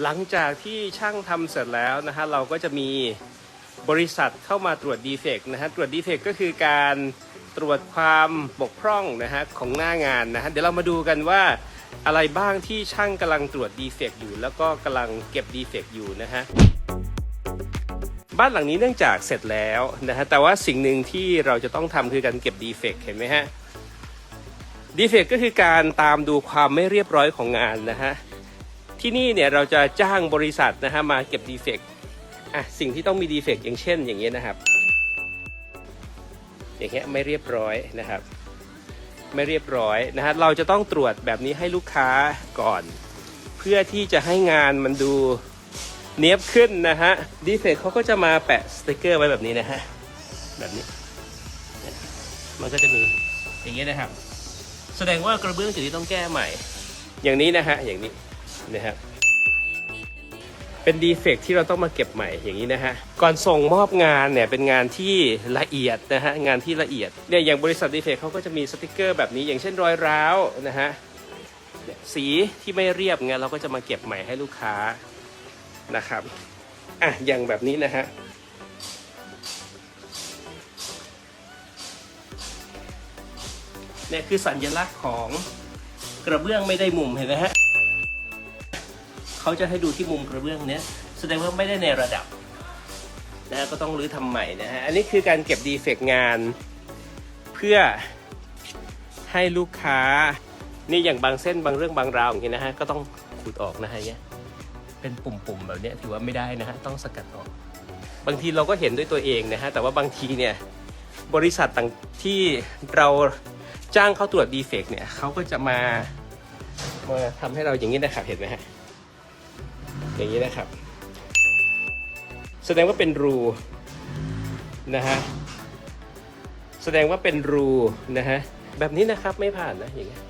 หลังจากที่ช่างทำเสร็จแล้วนะฮะเราก็จะมีบริษัทเข้ามาตรวจดีเฟกต์นะฮะตรวจดีเฟกต์ก็คือการตรวจความบกพร่องนะฮะของหน้างานนะฮะเดี๋ยวเรามาดูกันว่าอะไรบ้างที่ช่างกำลังตรวจดีเฟกต์อยู่ แล้วก็กำลังเก็บดีเฟกต์อยู่นะฮะบ้านหลังนี้เนื่องจากเสร็จแล้วนะฮะแต่ว่าสิ่งหนึ่งที่เราจะต้องทำคือการเก็บดีเฟกต์เห็นไหมฮะดีเฟกต์ก็คือการตามดูความไม่เรียบร้อยของงานนะฮะ ที่นี่เนี่ยเราจะจ้างบริษัทนะฮะมาเก็บดีเฟกต์อะสิ่งที่ต้องมีดีเฟกต์อย่างเช่น อย่างเงี้ยนะครับ อย่างเงี้ยไม่เรียบร้อยนะครับ ไม่เรียบร้อยนะฮะเราจะต้องตรวจแบบนี้ให้ลูกค้าก่อน เพื่อที่จะให้งานมันดูเนี้ยบขึ้นนะฮะดีเฟกต์เขาก็จะมาแปะสติกเกอร์ไว้แบบนี้นะฮะแบบนี้ มันก็จะมีอย่างเงี้ยนะครับ แสดงว่ากระเบื้องจุดนี้ต้องแก้ใหม่ อย่างนี้นะฮะอย่างนี้ นะครับเป็นดีเฟกที่เราต้องมาเก็บใหม่อย่างนี้นะฮะ ก่อนส่งมอบงานเนี่ยเป็นงานที่ละเอียดนะฮะงานที่ละเอียดเนี่ยอย่างบริษัทดีเฟกเขาก็จะมีสติกเกอร์แบบนี้ อย่างเช่นรอยร้าวนะฮะสีที่ไม่เรียบเงี้ยเราก็จะมาเก็บใหม่ให้ลูกค้านะครับอะอย่างแบบนี้นะฮะเนี่ยคือสัญลักษณ์ของกระเบื้องไม่ได้มุมเห็นไหมฮะ เขาจะให้ดูที่มุมกระเบื้องเนี้ยแสดงว่าไม่ได้ในระดับนะฮะก็ต้องรื้อทำใหม่นะฮะอันนี้คือการเก็บดีเฟกต์งาน เพื่อให้ลูกค้านี่อย่างบางเส้นบางเรื่องบางราวอย่างนี้นะฮะก็ต้องขูดออกนะฮะเนี่ยเป็นปุ่มๆแบบเนี้ยถือว่าไม่ได้นะฮะต้องสกัดออก บางทีเราก็เห็นด้วยตัวเองนะฮะแต่ว่าบางทีเนี่ยบริษัทต่างที่เราจ้างเขาตรวจดีเฟกต์เนี่ยเขาก็จะมามาทำให้เราอย่างนี้นะครับเห็นไหมฮะ อย่างนี้นะครับ แสดงว่าเป็นรูนะฮะแสดงว่าเป็นรูนะฮะแบบนี้นะครับไม่ผ่านนะอย่างเงี้ย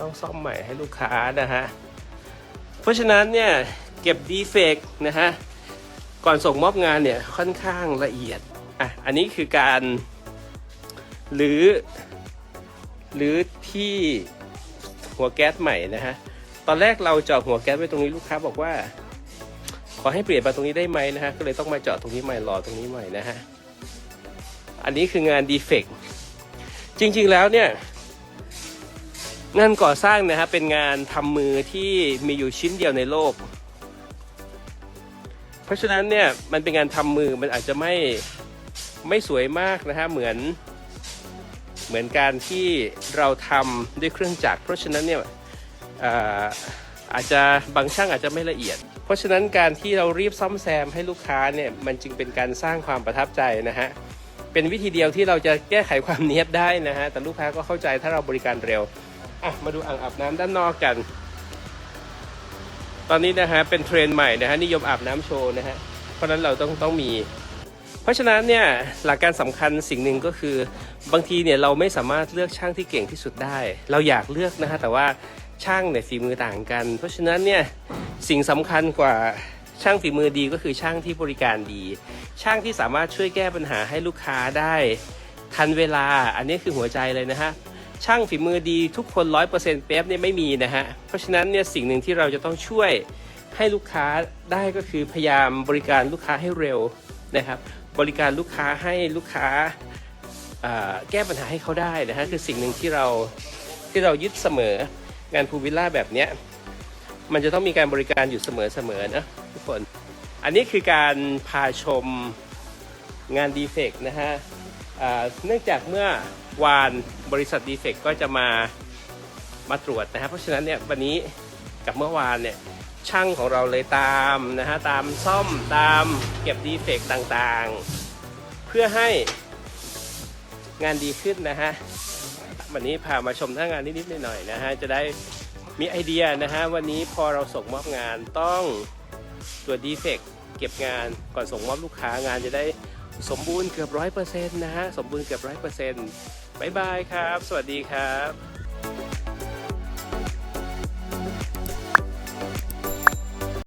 ต้องซ่อมใหม่ให้ลูกค้านะฮะเพราะฉะนั้นเนี่ยเก็บดีเฟกต์นะฮะก่อนส่งมอบงานเนี่ยค่อนข้างละเอียดอะอันนี้คือการหรือหรือที่หัวแก๊สใหม่นะฮะ ตอนแรกเราเจาะหัวแก๊สไว้ตรงนี้ลูกค้าบอกว่า ขอให้เปลี่ยนมาตรงนี้ได้ไหมนะฮะก็เลยต้องมาเจาะตรงนี้ใหม่รอตรงนี้ใหม่นะฮะอันนี้คืองานดีเฟกต์จริงๆแล้วเนี่ยงานก่อสร้างนะฮะเป็นงานทำมือที่มีอยู่ชิ้นเดียวในโลก เพราะฉะนั้นเนี่ยมันเป็นงานทำมือมันอาจจะไม่ไม่สวยมากนะฮะเหมือนเหมือนการที่เราทำด้วยเครื่องจักรเพราะฉะนั้นเนี่ย อาจจะบางช่างอาจจะไม่ละเอียด เพราะฉะนั้นการที่เรารีบซ่อมแซมให้ลูกค้าเนี่ยมันจึงเป็นการสร้างความประทับใจนะฮะเป็นวิธีเดียวที่เราจะแก้ไขความเนียบได้นะฮะแต่ลูกค้าก็เข้าใจถ้าเราบริการเร็วอะมาดูอ่างอาบน้ำด้านนอกกัน ตอนนี้นะฮะเป็นเทรนใหม่นะฮะนิยมอาบน้ำโชว์นะฮะเพราะฉะนั้นเราต้องต้องมี เพราะฉะนั้นเนี่ยหลักการสำคัญสิ่งหนึ่งก็คือบางทีเนี่ยเราไม่สามารถเลือกช่างที่เก่งที่สุดได้ เราอยากเลือกนะฮะแต่ว่า ช่างเนี่ยฝีมือต่างกัน เพราะฉะนั้นเนี่ยสิ่งสำคัญกว่าช่างฝีมือดีก็คือช่างที่บริการดี ช่างที่สามารถช่วยแก้ปัญหาให้ลูกค้าได้ ทันเวลาอันนี้คือหัวใจเลยนะฮะช่างฝีมือดีทุกคนร้อยเปอร์เซ็นต์เป๊ะเนี่ยไม่มีนะฮะเพราะฉะนั้นเนี่ยสิ่งหนึ่งที่เราจะต้องช่วยให้ลูกค้าได้ก็คือพยายามบริการลูกค้าให้เร็วนะครับ บริการลูกค้าให้ลูกค้าอ่าแก้ปัญหาให้เขาได้นะฮะคือสิ่งหนึ่งที่เราที่เรายึดเสมอ งานพูลวิลล่าแบบเนี้ยมันจะต้องมีการบริการอยู่เสมอๆนะทุกคน อันนี้คือการพาชมงานดีเฟกนะฮะเนื่องจากเมื่อวานบริษัทดีเฟกก็จะมามาตรวจนะฮะเพราะฉะนั้นเนี่ยวันนี้กับเมื่อวานเนี่ยช่างของเราเลยตามนะฮะตามซ่อมตามเก็บดีเฟกต่างๆ เพื่อให้งานดีขึ้นนะฮะ วันนี้พามาชมท่างานนิดๆหน่อยๆนะฮะจะได้มีไอเดียนะฮะวันนี้พอเราส่งมอบงานต้องตรวจดีเฟกเก็บงานก่อนส่งมอบลูกค้างานจะได้สมบูรณ์เกือบร้อยเปอร์เซ็นต์นะฮะสมบูรณ์เกือบร้อยเปอร์เซ็นต์บายบายครับ สวัสดีครับ